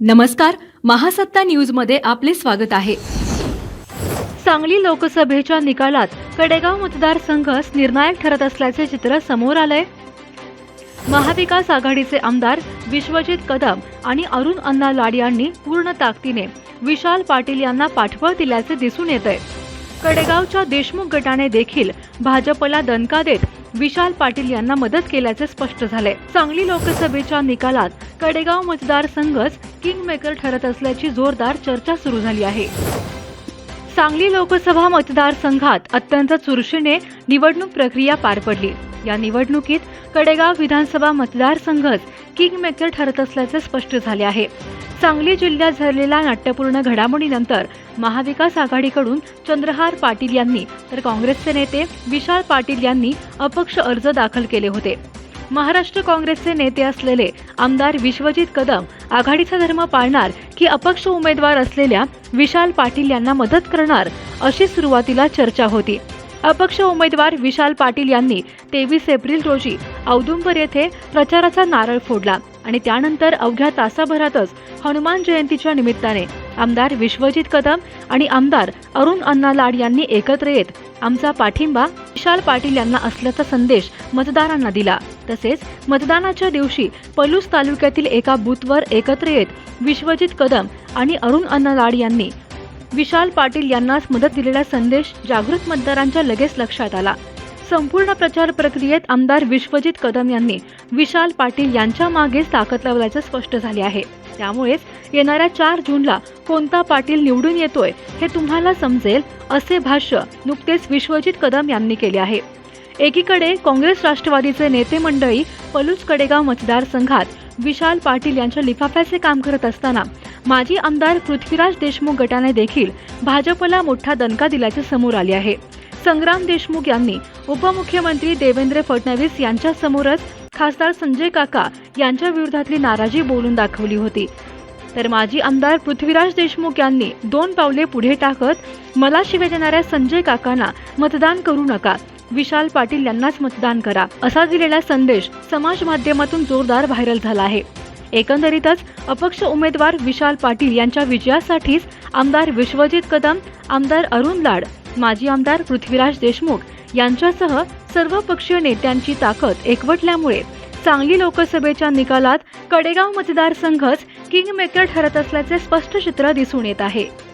नमस्कार महासत्ता न्यूजमध्ये आपले स्वागत आहे. सांगली लोकसभेच्या निकालात कडेगाव मतदारसंघच निर्णायक ठरत असल्याचे चित्र समोर आलंय. महाविकास आघाडीचे आमदार विश्वजित कदम आणि अरुण अण्णा लाड यांनी पूर्ण ताकदीने विशाल पाटील यांना पाठबळ दिल्याचे दिसून येत आहे कडेगावच्या देशमुख गटाने देखील भाजपला दणका देत विशाल पाटील यांना मदत केल्याचे स्पष्ट झाले. सांगली लोकसभेच्या निकालात कडेगाव मतदारसंघच किंग मेकर ठरत असल्याची जोरदार चर्चा सुरू झाली आहे. सांगली लोकसभा मतदारसंघात अत्यंत चुरशीने निवडणूक प्रक्रिया पार पडली. या निवडणुकीत कडेगाव विधानसभा मतदारसंघच किंग मेकर ठरत असल्याचे स्पष्ट झाले आहे. सांगली जिल्ह्यात झालेल्या नाट्यपूर्ण घडामोडीनंतर महाविकास आघाडीकडून चंद्रहार पाटील यांनी तर काँग्रेसचे नेते विशाल पाटील यांनी अपक्ष अर्ज दाखल केले होते. महाराष्ट्र काँग्रेसचे नेते असलेले आमदार विश्वजित कदम आघाडीचा धर्म पाळणार की अपक्ष उमेदवार असलेल्या विशाल पाटील यांना मदत करणार अशी सुरुवातीला चर्चा होती. अपक्ष उमेदवार विशाल पाटील यांनी तेवीस एप्रिल रोजी औदुंबर येथे प्रचाराचा नारळ फोडला. आणि त्यानंतर अवघ्या तासाभरातच हनुमान जयंतीच्या निमित्ताने आमदार विश्वजित कदम आणि आमदार अरुण अण्णा लाड यांनी एकत्र येत आमचा पाठिंबा विशाल पाटील यांना असल्याचा संदेश मतदारांना दिला. तसेच मतदानाच्या दिवशी पलूस तालुक्यातील एका बूथवर एकत्र येत विश्वजित कदम आणि अरुण अण्णा लाड यांनी विशाल पाटील यांनाच मदत दिलेला संदेश जागृत मतदारांच्या लगेच लक्षात आला. संपूर्ण प्रचार प्रक्रियेत आमदार विश्वजित कदम यांनी विशाल पाटील यांच्या मागे ताकद लावल्याचे स्पष्ट झाले आहे. त्यामुळेच येणाऱ्या चार जूनला कोणता पाटील निवडून येतोय हे तुम्हाला समजेल असे भाष्य नुकतेच विश्वजित कदम यांनी केले आहे. एकीकडे काँग्रेस राष्ट्रवादीचे नेते मंडळी पलूस कडेगाव मतदारसंघात विशाल पाटील यांच्या लिफाफ्याचे काम करत असताना माजी आमदार पृथ्वीराज देशमुख गटाने देखील भाजपला मोठा दणका दिल्याचे समोर आले आहे. संग्राम देशमुख यांनी उपमुख्यमंत्री देवेंद्र फडणवीस यांच्यासमोरच खासदार संजय काका यांच्या विरोधातली नाराजी बोलून दाखवली होती. तर माजी आमदार पृथ्वीराज देशमुख यांनी दोन पावले पुढे टाकत मला शिवे देणाऱ्या संजय काकांना मतदान करू नका विशाल पाटील यांनाच मतदान करा असा दिलेला संदेश समाज माध्यमातून जोरदार व्हायरल झाला आहे. एकंदरीतच अपक्ष उमेदवार विशाल पाटील यांच्या विजयासाठीच आमदार विश्वजित कदम आमदार अरुण लाड माजी आमदार पृथ्वीराज देशमुख यांच्यासह सर्व पक्षीय नेत्यांची ताकद एकवटल्यामुळे सांगली लोकसभेच्या निकालात कडेगाव मतदारसंघच किंग मेकर ठरत असल्याचे स्पष्ट चित्र दिसून येत आहे.